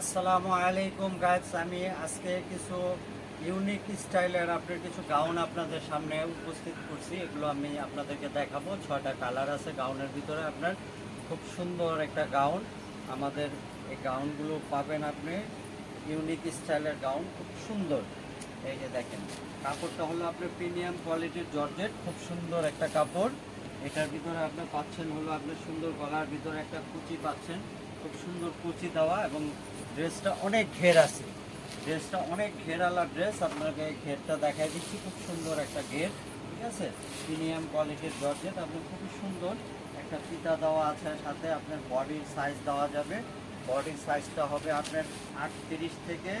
আসসালামু আলাইকুম গাইস আমি আজকে কিছু ইউনিক স্টাইলের আপনার কিছু গাউন আপনাদের সামনে উপস্থিত করছি। এগুলো আমি আপনাদেরকে দেখাবো। ছয়টা কালার আছে গাউনের ভিতরে আপনার। খুব সুন্দর একটা গাউন আমাদের এই গাউনগুলো পাবেন আপনি ইউনিক স্টাইলের গাউন খুব সুন্দর। এই যে দেখেন, কাপড়টা হলো আপনার প্রিমিয়াম কোয়ালিটির জর্জেট। খুব সুন্দর একটা কাপড়। এটার ভিতরে আপনি পাচ্ছেন হলো আপনার সুন্দর গলার ভিতরে একটা কুচি পাচ্ছেন। খুব সুন্দর কুচি দেওয়া এবং ড্রেসটা অনেক ঘের আছে। ড্রেসটা অনেক ঘেরালা ড্রেস আপনাকে ঘেরটা দেখাই দিচ্ছি। খুব সুন্দর একটা ঘের, ঠিক আছে? প্রিমিয়াম কোয়ালিটির জর্জেট আপনি খুবই সুন্দর একটা ফিতা দেওয়া আছে। সাথে আপনার বডির সাইজ দেওয়া যাবে। বডির সাইজটা হবে আপনার আটত্রিশ থেকে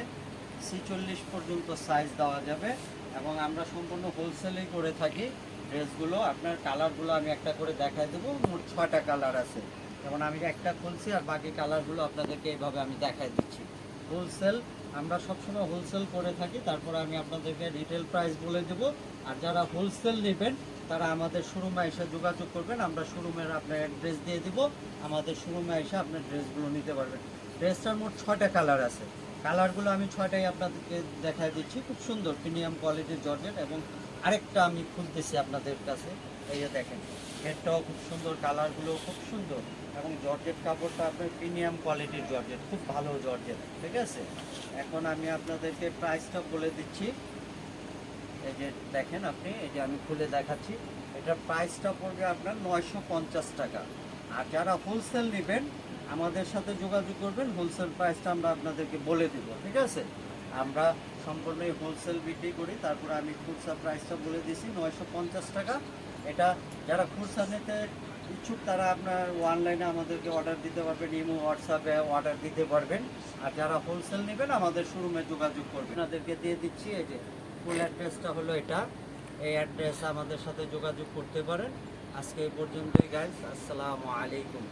ছিচল্লিশ পর্যন্ত সাইজ দেওয়া যাবে। এবং আমরা সম্পূর্ণ হোলসেলেই করে থাকি। ড্রেসগুলো, আপনার কালারগুলো আমি একটা করে দেখাই দেবো। মোট ছটা কালার আছে। যেমন আমি একটা খুলছি আর বাকি কালারগুলো আপনাদেরকে এইভাবে আমি দেখাই দিচ্ছি। হোলসেল আমরা সবসময় হোলসেল করে থাকি। তারপর আমি আপনাদেরকে রিটেল প্রাইস বলে দেবো। আর যারা হোলসেল নেবেন, তারা আমাদের শোরুমে এসে যোগাযোগ করবেন। আমরা শোরুমের আপনার অ্যাড্রেস দিয়ে দিব। আমাদের শোরুমে এসে আপনার ড্রেসগুলো নিতে পারবেন। ড্রেসটার মোট ছটা কালার আছে। কালারগুলো আমি ছয়টাই আপনাদেরকে দেখাই দিচ্ছি। খুব সুন্দর, প্রিমিয়াম কোয়ালিটির জর্জেট এবং আরেকটা আমি খুলতেছি আপনাদের কাছে। এই যে দেখেন হেডটাও খুব সুন্দর কালারগুলো খুব সুন্দর এবং জর্জেট কাপড়টা আপনার প্রিমিয়াম কোয়ালিটির জর্জেট, খুব ভালো জর্জেট, ঠিক আছে? এখন আমি আপনাদেরকে প্রাইসটা বলে দিচ্ছি। এই যে দেখেন আপনি, এই যে আমি খুলে দেখাচ্ছি। এটার প্রাইসটা পড়বে আপনার নয়শো পঞ্চাশ টাকা। আর যারা হোলসেল নেবেন আমাদের সাথে যোগাযোগ করবেন হোলসেল প্রাইসটা আমরা আপনাদেরকে বলে দিব, ঠিক আছে? আমরা সম্পূর্ণই হোলসেল বিক্রি করি, তারপরে আমি খুচরা প্রাইসটা বলে দিছি, নয়শো পঞ্চাশ টাকা। এটা যারা খুচরা নিতে ইচ্ছুক, তারা আপনার অনলাইনে আমাদেরকে অর্ডার দিতে পারবেন, ইমো হোয়াটসঅ্যাপে অর্ডার দিতে পারবেন। আর যারা হোলসেল নেবেন, আমাদের শোরুমে যোগাযোগ করবেন। আপনাদেরকে দিয়ে দিচ্ছি, এই যে ফুল অ্যাড্রেসটা হলো এটা। এই অ্যাড্রেসে আমাদের সাথে যোগাযোগ করতে পারেন। আজকে এই পর্যন্তই গাইজ আসসালামু আলাইকুম।